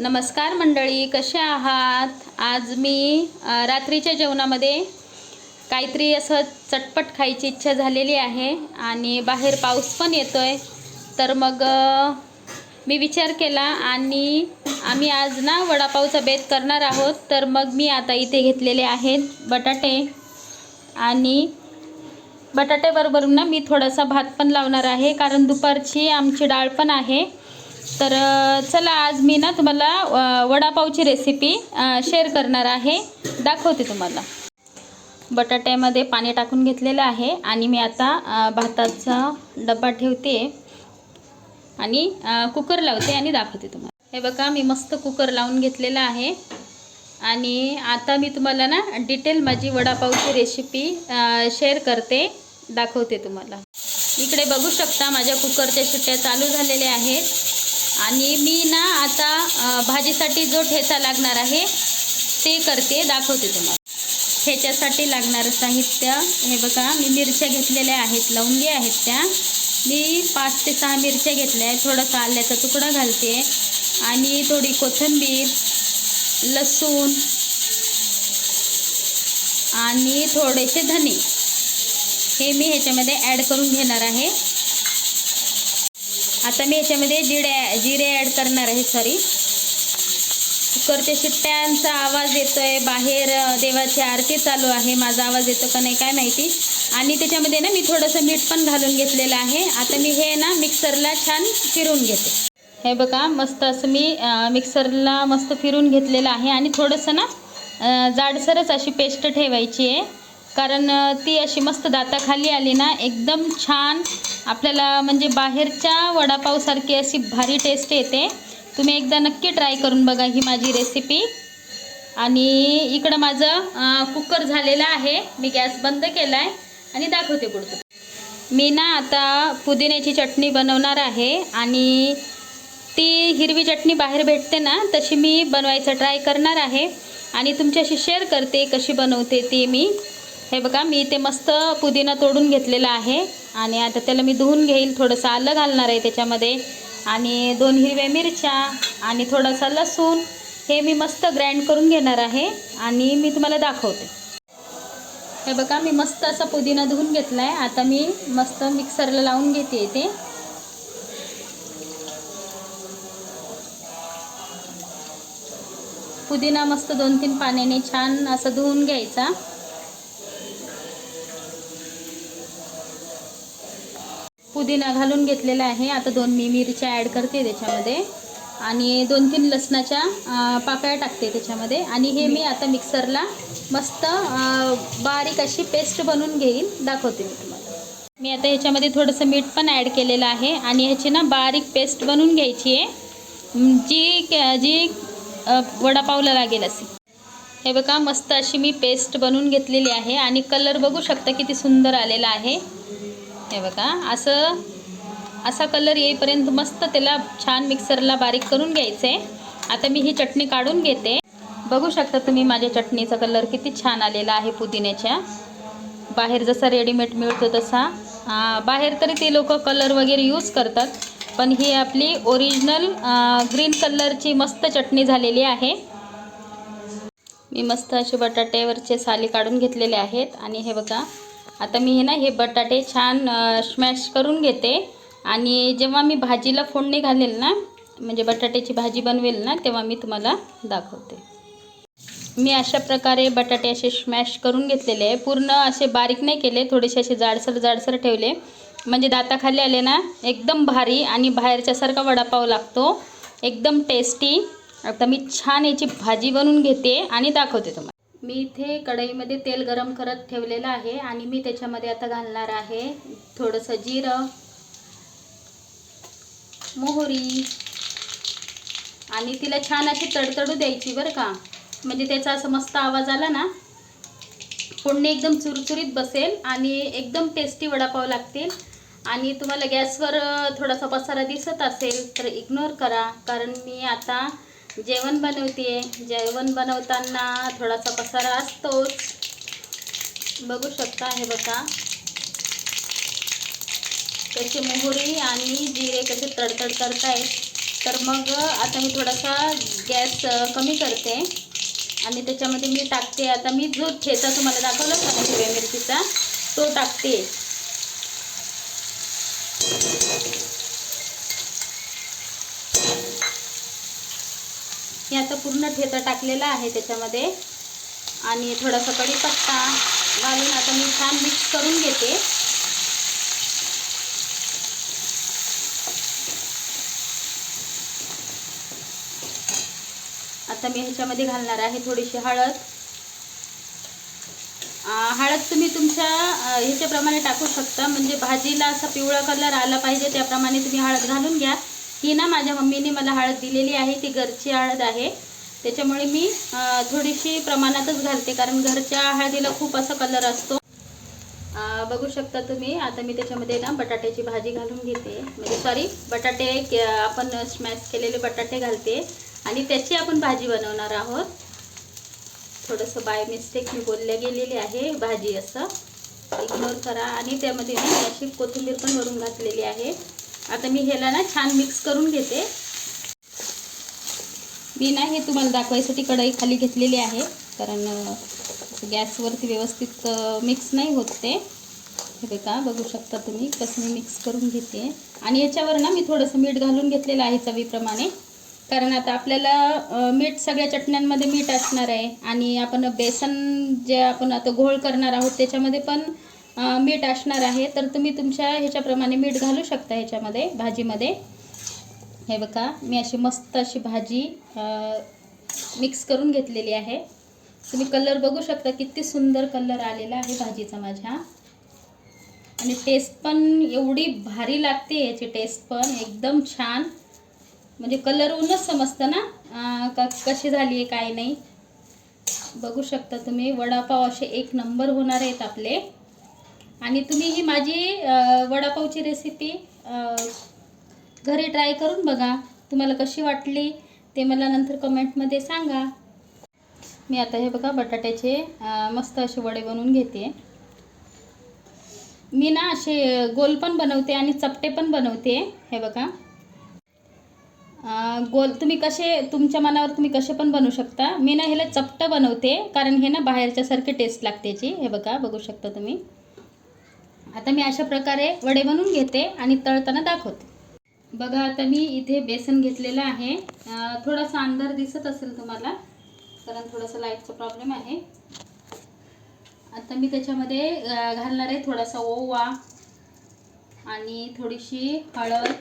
नमस्कार मंडळी कसे आहात? आज मी रात्रीच्या जेवणामध्ये काहीतरी असं चटपट खायची इच्छा झालेली आहे आणि बाहेर पाऊस पण येतो आहे तर मग मी विचार केला आणि आम्ही आज ना वडापावचा बेत करणार आहोत. तर मग मी आता इथे घेतलेले आहेत बटाटे आणि बटाट्याबरोबर ना मी थोडासा भात पण लावणार आहे कारण दुपारची आमची डाळ पण आहे. तर चला आज मी ना तुम्हाला वडापावची रेसिपी शेअर करणार आहे. दाखवते तुम्हाला. बटाट्यामध्ये पाणी टाकून घेतलेलं आहे आणि मी आता भाताचा डबा ठेवते आणि कुकर लावते आणि दाखवते तुम्हाला. हे बघा मी मस्त कुकर लावून घेतलेला आहे. आणि आता मी तुम्हाला ना डिटेल माझी वडापावची रेसिपी शेअर करते दाखवते तुम्हाला. इकडे बघू शकता माझ्या कुकरच्या शिट्ट्या चालू झालेल्या आहेत. आणि मी ना आता भाजीसाठी जो ठेचा लागणार आहे ते करते दाखवते तुम्हाला. ठेच्यासाठी लागणारं साहित्य हे बघा मी मिरच्या घेतलेल्या आहेत लवंगी आहेत त्या. मी पाच ते सहा मिरच्या घेतल्या आहेत थोडासा आल्याचा तुकडा घालते. आणि थोडी कोथिंबीर लसूण आणि थोडेसे धने. हे मी ह्याच्यामध्ये ॲड करून घेणार आहे. आता मी याच्यामध्ये जिरे जिरे ॲड करणार आहे सॉरी कुकरच्या शिट्ट्यांचा आवाज येतोय बाहेर देवाची आरती चालू आहे माझा आवाज येतो का नाही काय माहिती. आणि त्याच्यामध्ये ना मी थोडंसं मीठ पण घालून घेतलेलं आहे. आता मी हे ना मिक्सरला छान फिरून घेते. हे बघा मस्त असं मी मिक्सरला मस्त फिरून घेतलेलं आहे. आणि थोडंसं ना जाडसरच अशी पेस्ट ठेवायची आहे. कारण ती अशी मस्त दाताखाली आली ना एकदम छान आपल्याला म्हणजे बाहेरच्या वडापावसारखी अशी भारी टेस्ट येते. तुम्ही एकदा नक्की ट्राय करून बघा ही माझी रेसिपी आणि इकडं माझं कुकर झालेलं आहे. मी गॅस बंद केला आहे आणि दाखवते पुढचं. मी ना आता पुदिन्याची चटणी बनवणार आहे आणि ती हिरवी चटणी बाहेर भेटते ना तशी मी बनवायचं ट्राय करणार आहे. आणि तुमच्याशी शेअर करते कशी बनवते ती मी. हे बघा मी ते मस्त पुदिना तोडून घेतलेला आहे. आणि आता त्याला मी धुवून घेईल. थोडंसं आलं घालणार आहे त्याच्यामध्ये. आणि दोन हिरव्या मिरच्या आणि थोडासा लसूण हे मी मस्त ग्राइंड करून घेणार आहे आणि मी तुम्हाला दाखवते. हे बघा मी मस्त असा पुदिना धुवून घेतला आहे आता मी मस्त मिक्सरला लावून घेते ते पुदिना मस्त दोन तीन पाण्याने छान असं धुवून घ्यायचा. पुदिना घालून घेतलेला आहे. आता दोन मी मिरच्या ॲड करते त्याच्यामध्ये. आणि दोन तीन लसणाच्या पाकळ्या टाकते त्याच्यामध्ये. आणि हे मी आता मिक्सरला मस्त बारीक अशी पेस्ट बनवून घेईन. दाखवते मी तुम्हाला. मी आता ह्याच्यामध्ये थोडंसं मीठ पण ॲड केलेलं आहे. आणि ह्याची ना बारीक पेस्ट बनवून घ्यायची आहे. जी जी वडापावला लागेल अशी. हे बघा मस्त अशी मी पेस्ट बनवून घेतलेली आहे. आणि कलर बघू शकता किती सुंदर आलेला आहे. हे बघा असं असा कलर येईपर्यंत मस्त त्याला छान मिक्सरला बारीक करून घ्यायचं. आहे आता मी ही चटणी काढून घेते. बघू शकता तुम्ही माझ्या चटणीचा कलर किती छान आलेला आहे पुदिन्याच्या. बाहेर जसा रेडीमेड मिळतो तसा. बाहेर तरी ते लोक कलर वगैरे यूज करतात. पण ही आपली ओरिजिनल ग्रीन कलरची मस्त चटणी झालेली आहे. मी मस्त असे बटाट्यावरचे साली काढून घेतलेले आहेत. आणि हे बघा आता मी हे ना हे बटाटे छान स्मॅश करून घेते. आणि जेव्हा मी भाजीला फोडणी घालेल ना म्हणजे बटाट्याची भाजी बनवेल ना तेव्हा मी तुम्हाला दाखवते. मी अशा प्रकारे बटाटे असे स्मॅश करून घेतलेले आहे. पूर्ण असे बारीक नाही केले थोडेसे असे जाडसर जाडसर ठेवले. म्हणजे दाताखाली आले ना एकदम भारी आणि बाहेरच्यासारखा वडापाव लागतो. एकदम टेस्टी आता मी छान याची भाजी बनवून घेते आणि दाखवते तुम्हाला. मी इथे कढईमध्ये तेल गरम करत ठेवलेलं आहे आणि मी त्याच्यामध्ये आता घालणार आहे थोडंसं जिरं मोहरी आणि तिला छान अशी तडतडू द्यायची बरं का. म्हणजे त्याचा असं मस्त आवाज आला ना फोडणी एकदम चुरचुरीत बसेल आणि एकदम टेस्टी वडापाव लागतील. आणि तुम्हाला गॅसवर थोडासा पसारा दिसत असेल तर इग्नोर करा कारण मी आता जेवण बनवते. जेवण बनवताना थोडासा पसारा असतोच. बघू शकता हे बघा. त्याची मोहरी आणि जिरे कसे तडतड करतायत. तर मग आता मी थोडासा गॅस कमी करते. आणि त्याच्यामध्ये मी टाकते. आता मी जो ठेचा तुम्हाला दाखवला होता हिरव्या मिरचीचा तो टाकते. मी आता पूर्ण ठेचा टाकलेला आहे त्याच्यामध्ये. आणि थोडासा कढीपत्ता घालून आता मी छान मिक्स करून घेते. आता मी ह्याच्यामध्ये घालणार आहे थोडीशी हळद. हळद तुम्ही तुमच्या ह्याच्याप्रमाणे टाकू शकता. म्हणजे भाजीला असा पिवळा कलर आला पाहिजे त्याप्रमाणे तुम्ही हळद घालून घ्या. ही ना माझ्या मम्मीने मला हळद दिलेली आहे ती घरची हळद आहे. त्याच्यामुळे मी थोडीशी प्रमाणातच घालते कारण घरच्या हळदीला खूप असा कलर असतो. बघू शकता तुम्ही आता मी त्याच्यामध्ये ना बटाट्याची भाजी घालून घेते. म्हणजे सॉरी बटाटे के- आपण स्मॅश केलेले बटाटे घालते. आणि त्याची आपण भाजी बनवणार आहोत. थोडंसं बाय मिस्टेक मी बोलल्या गेलेली आहे भाजी असं. इग्नोर करा. आणि त्यामध्ये मी अशी कोथिंबीर पण वरून घातलेली आहे. आता मी ह्याला ना छान मिक्स करून घेते. मी ना हे तुम्हाला दाखवायसाठी कढई खाली घेतलेली आहे. कारण गॅसवरती व्यवस्थित मिक्स नाही होत ते. हे बघा बघू शकता तुम्ही कसं मी मिक्स करून घेते. आणि याच्यावर ना मी थोडंसं मीठ घालून घेतलेलं आहे चवीप्रमाणे. कारण आता आपल्याला मीठ सगळ्या चटण्यांमध्ये मीठ असणार आहे. आणि आपण बेसन जे आपण आता घोळ करणार आहोत त्याच्यामध्ये पण मीठ असणार आहे तर तुम्ही तुमच्या ह्याच्याप्रमाणे मीठ घालू शकता ह्याच्यामध्ये भाजीमध्ये. हे बघा मी अशी मस्त अशी भाजी मिक्स करून घेतलेली आहे. तुम्ही कलर बघू शकता किती सुंदर कलर आलेला आहे भाजीचा माझ्या. आणि टेस्ट पण एवढी भारी लागते याची टेस्ट पण एकदम छान. म्हणजे कलर ऊनच समजतं ना का कशी झाली आहे काय नाही. बघू शकता तुम्ही वडापाव असे एक नंबर होणार आहेत आपले. आणि तुम्ही ही माझी वडापावची रेसिपी घरी ट्राय करून बघा. तुम्हाला कशी वाटली ते मला नंतर कमेंटमध्ये सांगा. मी आता हे बघा बटाट्याचे मस्त असे वडे बनवून घेते. मी ना असे गोल पण बनवते आणि चपटे पण बनवते. हे बघा. गोल तुम्ही कसे तुमच्या मनावर तुम्ही कसे पण बनवू शकता. मी ना ह्याला चपटं बनवते कारण हे ना बाहेरच्यासारखे टेस्ट लागते याची. हे बघा बघू शकता तुम्ही. आता मी अशा प्रकारे वडे बनवून घेते आणि तळताना दाखवते. बघा आता मी इथे बेसन घेतलेलं आहे. थोडासा अंधार दिसत असेल तुम्हाला कारण थोडासा लाईटचा प्रॉब्लेम आहे. आता मी त्याच्यामध्ये घालणार आहे थोडासा ओवा आणि थोडीशी हळद.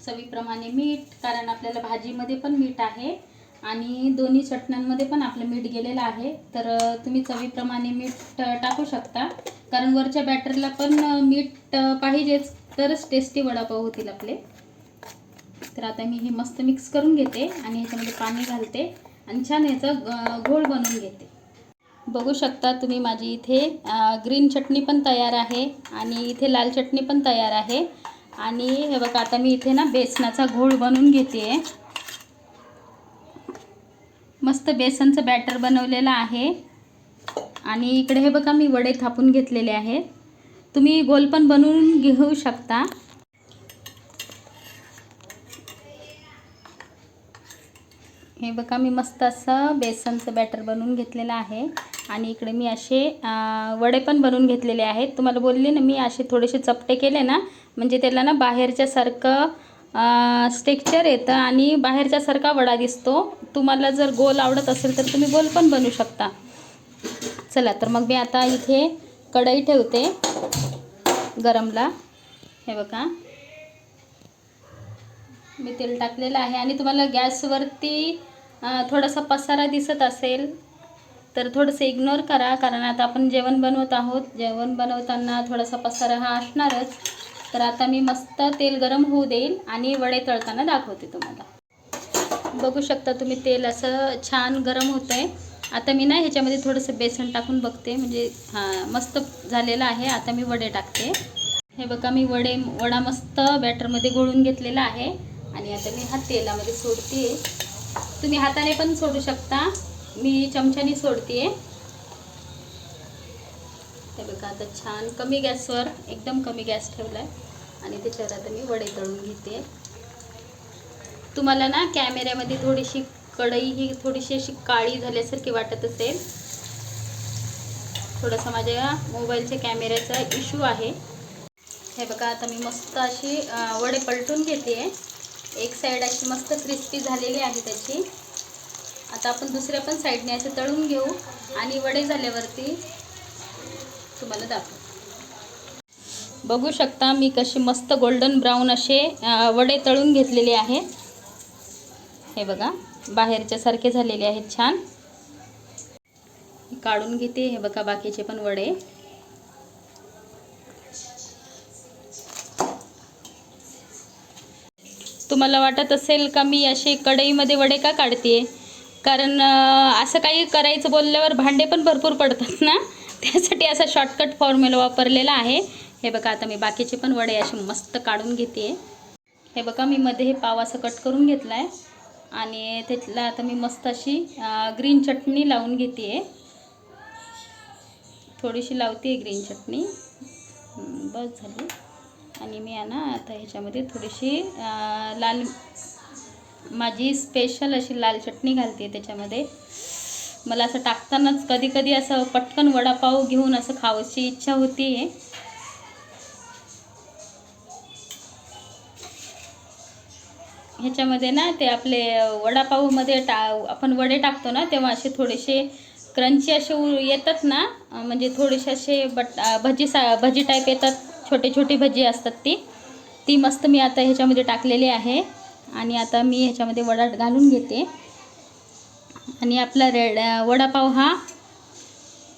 चवीप्रमाणे मीठ कारण आपल्याला भाजीमध्ये पण मीठ आहे. आणि दोन्ही चटण्यांमध्ये पण आपलं मीठ गेलेलं आहे. तर तुम्ही चवीप्रमाणे मीठ टाकू शकता. कारण वरच्या बॅटरला पण मीठ पाहिजेच. तरच टेस्टी वडापाव होतील आपले. तर आता मी हे मस्त मिक्स करून घेते आणि ह्याच्यामध्ये पाणी घालते आणि छान याचा घोळ बनवून घेते. बघू शकता तुम्ही माझी इथे ग्रीन चटणी पण तयार आहे आणि इथे लाल चटणी पण तयार आहे. आणि हे बघा आता मी इथे ना बेसनाचा घोळ बनवून घेते आहे मस्त बेसनचं बॅटर बनवलेलं आहे. आणि इकडे हे बघा मी वडे थापून घेतलेले आहेत. तुम्ही गोल पण बनवून घेऊ शकता. हे बघा मी मस्त असं बेसनचं बॅटर बनवून घेतलेलं आहे. आणि इकडे मी असे वडे पण बनवून घेतलेले आहेत. तुम्हाला बोलले ना मी असे थोडेसे चपटे केले ना म्हणजे त्याला ना बाहेरच्यासारखं स्टेक्चर येतं आणि बाहेरच्यासारखा वडा दिसतो. तुम्हाला जर गोल आवडत असेल तर तुम्ही गोल पण बनवू शकता. चला तर मग मी आता इथे कढई ठेवते गरमला. हे बघा. मी तेल टाकलेलं आहे आणि तुम्हाला गॅसवरती थोडासा पसारा दिसत असेल तर थोडंसं इग्नोर करा कारण आता आपण जेवण बनवत आहोत. जेवण बनवताना थोडासा पसारा हा असणारच. तर आता मी मस्त तेल गरम होऊ देईल आणि वडे तळताना दाखवते तुम्हाला. बघू शकता तुम्ही तेल असं छान गरम होतं आहे आता मी ना ह्याच्यामध्ये थोडंसं बेसन टाकून बघते. म्हणजे हां मस्त झालेलं आहे. आता मी वडे टाकते. हे बघा मी वडे वडा मस्त बॅटरमध्ये गोळून घेतलेला आहे. आणि आता मी हा तेलामध्ये सोडते. तुम्ही हाताने पण सोडू शकता. मी चमच्याने सोडते. हे बघा आता छान कमी गॅसवर एकदम कमी गॅस ठेवला आहे आणि त्याच्यावर आता मी वडे तळून घेते. तुम्हाला ना कॅमेऱ्यामध्ये थोडीशी कढई ही थोडीशी अशी काळी झाल्यासारखी वाटत असेल. थोडासा माझ्या मोबाईलच्या कॅमेऱ्याचा इश्यू आहे. हे बघा आता मी मस्त अशी वडे पलटून घेते. एक साईड अशी मस्त क्रिस्पी झालेली आहे त्याची. आता आपण दुसऱ्या पण साईडने असे तळून घेऊ. आणि वडे झाल्यावरती तुम्हाला दाखव बघू शकता मी कशी मस्त गोल्डन ब्राऊन असे वडे तळून घेतलेले आहेत. हे बघा बाहेरच्या सारखे झालेले आहेत छान. काढून घेते हे बघा बाकीचे पण वडे. तुम्हाला वाटत असेल का मी असे कढईमध्ये वडे का काढते कारण असं काही करायचं बोलल्यावर भांडे पण भरपूर पडतात ना? त्यासाठी असा शॉर्टकट फॉर्म्युला वापरलेला आहे. हे बघा आता मी बाकीचे पण वडे असे मस्त काढून घेते. हे बघा मी मध्ये हे पाव असं कट करून घेतला आहे आणि त्यातला आता मी मस्त अशी ग्रीन चटणी लावून घेते. थोडीशी लावते ग्रीन चटणी. बस झाली. आणि मी आहे ना आता ह्याच्यामध्ये थोडीशी लाल माझी स्पेशल अशी लाल चटणी घालते त्याच्यामध्ये. मला असं टाकतानाच कधी कधी असं पटकन वडापाव घेऊन असं खावची इच्छा होती. आहे ह्याच्यामध्ये ना ते आपले वडापावमध्ये टा आपण वडे टाकतो ना तेव्हा असे थोडेसे क्रंची असे येतात ना म्हणजे थोडेसे असे बट भजी सा भजी टाईप येतात छोटे छोटे भजी असतात ती. ती मस्त मी आता ह्याच्यामध्ये टाकलेली आहे. आणि आता मी ह्याच्यामध्ये वडा घालून घेते. आणि आपला रेड वडापाव हा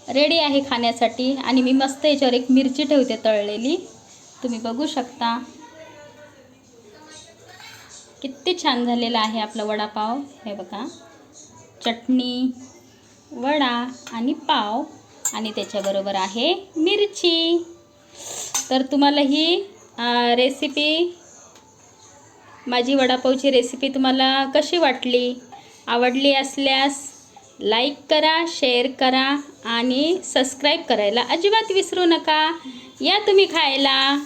रेडी आहे खाण्यासाठी. आणि मी मस्त याच्यावर एक मिरची ठेवते तळलेली. तुम्ही बघू शकता. किती छान झालेला आहे आपला वडापाव. हे बघा. चटणी वडा आणि पाव. आणि त्याच्याबरोबर आहे मिरची. तर तुम्हाला ही रेसिपी माझी वडापावची रेसिपी तुम्हाला कशी वाटली? आवडली असल्यास लाईक करा शेअर करा आणि सबस्क्राईब करायला अजिबात विसरू नका. या तुम्ही खायला.